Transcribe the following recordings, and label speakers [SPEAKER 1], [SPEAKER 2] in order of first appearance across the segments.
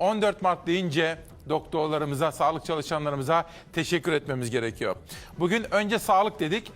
[SPEAKER 1] 14 Mart deyince doktorlarımıza, sağlık çalışanlarımıza teşekkür etmemiz gerekiyor. Bugün önce sağlık dedik.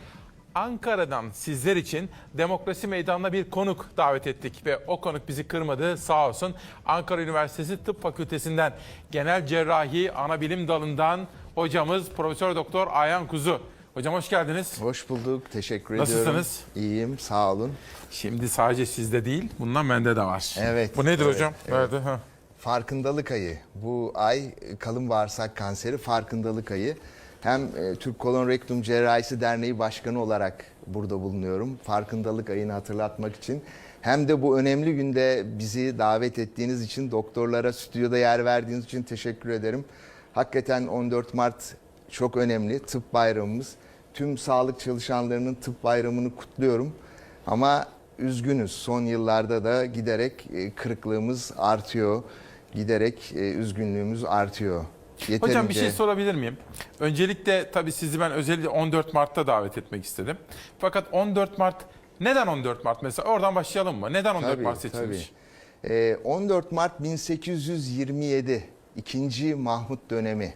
[SPEAKER 1] Ankara'dan sizler için Demokrasi Meydanı'na bir konuk davet ettik ve o konuk bizi kırmadı sağ olsun. Ankara Üniversitesi Tıp Fakültesinden Genel Cerrahi Anabilim Dalı'ndan hocamız Profesör Doktor Ayhan Kuzu. Hocam hoş geldiniz.
[SPEAKER 2] Hoş bulduk. Teşekkür
[SPEAKER 1] Nasılsınız?
[SPEAKER 2] ediyorum. İyiyim. Sağ olun.
[SPEAKER 1] Şimdi sadece sizde değil, bundan bende de var.
[SPEAKER 2] Evet,
[SPEAKER 1] Bu nedir
[SPEAKER 2] evet,
[SPEAKER 1] hocam?
[SPEAKER 2] evet.
[SPEAKER 1] Nerede? Ha.
[SPEAKER 2] Farkındalık ayı. Bu ay kalın bağırsak kanseri farkındalık ayı. Hem e, Türk Kolon Rektum Cerrahisi Derneği Başkanı olarak burada bulunuyorum. Farkındalık ayını hatırlatmak için. Hem de bu önemli günde bizi davet ettiğiniz için, doktorlara stüdyoda yer verdiğiniz için teşekkür ederim. Hakikaten 14 Mart çok önemli. Tıp bayramımız. Tüm sağlık çalışanlarının tıp bayramını kutluyorum. Ama üzgünüz. Son yıllarda da giderek e, kırıklığımız artıyor. Giderek e, üzgünlüğümüz artıyor.
[SPEAKER 1] Hocam bir şey
[SPEAKER 2] Yeterince-
[SPEAKER 1] sorabilir miyim? Öncelikle tabii sizi ben özellikle 14 Mart'ta davet etmek istedim. Fakat 14 Mart neden 14 Mart mesela? Oradan başlayalım mı? Neden 14
[SPEAKER 2] Tabii,
[SPEAKER 1] Mart seçilmiş?
[SPEAKER 2] tabii. Ee, 14 Mart 1827 2. Mahmut dönemi.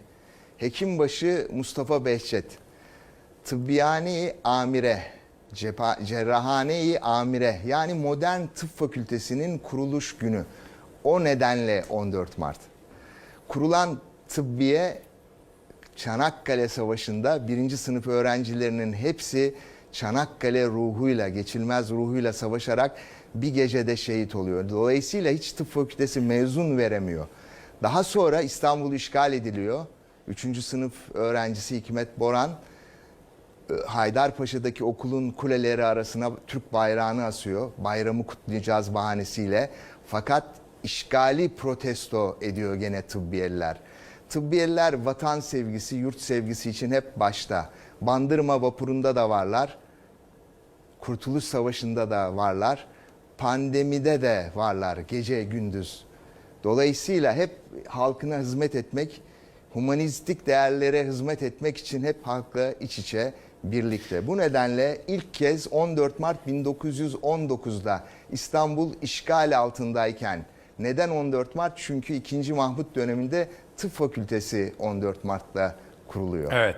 [SPEAKER 2] Hekimbaşı Mustafa Behçet. Tıbbiyani Amire, Cerrahane-i Amire yani modern tıp fakültesinin kuruluş günü. O nedenle 14 Mart. Kurulan tıbbiye Çanakkale Savaşı'nda birinci sınıf öğrencilerinin hepsi Çanakkale ruhuyla, geçilmez ruhuyla savaşarak bir gecede şehit oluyor. Dolayısıyla hiç tıp fakültesi mezun veremiyor. Daha sonra İstanbul işgal ediliyor. Üçüncü sınıf öğrencisi Hikmet Boran e, Haydarpaşa'daki okulun kuleleri arasına Türk bayrağını asıyor. Bayramı kutlayacağız bahanesiyle. Fakat işgali protesto ediyor gene tıbbiyeliler. Tıbbiyeliler vatan sevgisi, yurt sevgisi için hep başta. Bandırma vapurunda da varlar. Kurtuluş Savaşı'nda da varlar. Pandemide de varlar gece gündüz. Dolayısıyla hep halkına hizmet etmek, humanistik değerlere hizmet etmek için hep halkla iç içe birlikte. Bu nedenle ilk kez 14 Mart 1919'da İstanbul işgal altındayken neden 14 Mart? Çünkü 2. Mahmut döneminde tıp fakültesi 14 Mart'ta kuruluyor.
[SPEAKER 1] Evet.